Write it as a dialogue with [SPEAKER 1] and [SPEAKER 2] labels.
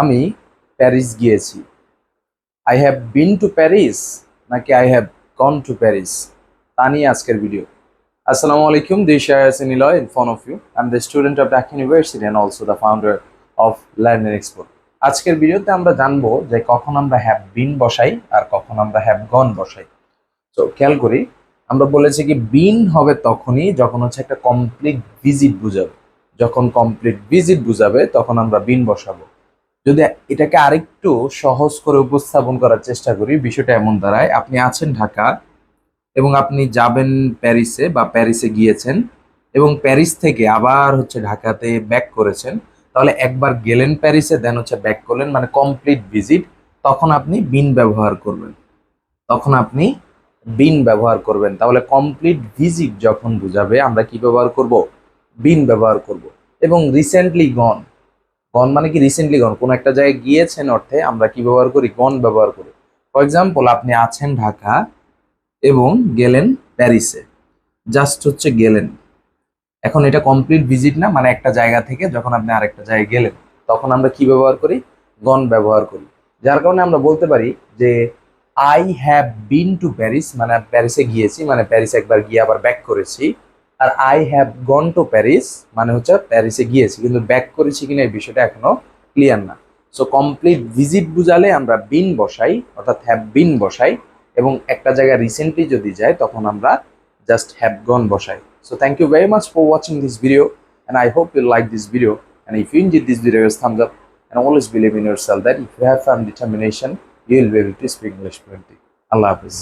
[SPEAKER 1] আমি প্যারিস গিয়েছি। I have been to Paris নাকি I have gone to Paris তা নিয়ে আজকের ভিডিও আসসালামু আলাইকুম, this is Niloy in front of you. I'm the student of Dak University and also the founder of Learning Expo. আজকের ভিডিওতে আমরা জানব যে কখন আমরা হ্যাভ বিন বসাই আর কখন আমরা হ্যাভ গন বসাই। তো খেয়াল করি, আমরা বলেছি কি বিন হবে তখনই যখন হচ্ছে একটা কমপ্লিট ভিজিট বুঝাবে। যখন কমপ্লিট ভিজিট বুঝাবে, তখন আমরা বিন বসাবো। যদি এটাকে আরেকটু সহজ করে উপস্থাপন করার চেষ্টা করি, বিষয়টা এমন দাঁড়ায়, আপনি আছেন ঢাকা এবং আপনি যাবেন প্যারিসে বা প্যারিসে গিয়েছেন এবং প্যারিস থেকে আবার হচ্ছে ঢাকাতে ব্যাক করেছেন, তাহলে একবার গেলেন প্যারিসে দেন হচ্ছে ব্যাক করলেন মানে কমপ্লিট ভিজিট তখন আপনি বিন ব্যবহার করবেন। তখন আপনি বিন ব্যবহার করবেন। তাহলে কমপ্লিট ভিজিট যখন বুঝাবে, আমরা কি ব্যবহার করব? বিন ব্যবহার করব। এবং রিসেন্টলি গন গন মানে কি রিসেন্টলি গন কোন একটা জায়গায় গিয়েছেন অর্থে আমরা কি ব্যবহার করি? গন ব্যবহার করি। ফর এক্সাম্পল আপনি আছেন ঢাকা এবং গেলেন প্যারিসে। জাস্ট হচ্ছে গেলেন। এখন এটা কমপ্লিট ভিজিট না মানে একটা জায়গা থেকে যখন আপনি আরেকটা জায়গায় গেলেন, তখন আমরা কি ব্যবহার করি? গন ব্যবহার করি। যার কারণে আমরা বলতে পারি যে I have been to Paris মানে প্যারিসে গিয়েছি মানে প্যারিসে একবার গিয়ে আবার ব্যাক করেছি। আর I have gone to Paris মানে হচ্ছে প্যারিসে গিয়েছি, কিন্তু ব্যাক করেছি কিনা এই বিষয়টা এখনও ক্লিয়ার না। সো কমপ্লিট ভিজিট বুঝালে আমরা বিন বসাই, অর্থাৎ হ্যাভ বিন বসাই, এবং একটা জায়গায় রিসেন্টলি যদি যাই, তখন আমরা জাস্ট হ্যাভ গন বসাই। So thank you very much for watching this video and I hope you like this video and if you enjoyed this video is thumbs up and always believe in your self that if you have firm determination you will be able to speak English Allah Hafiz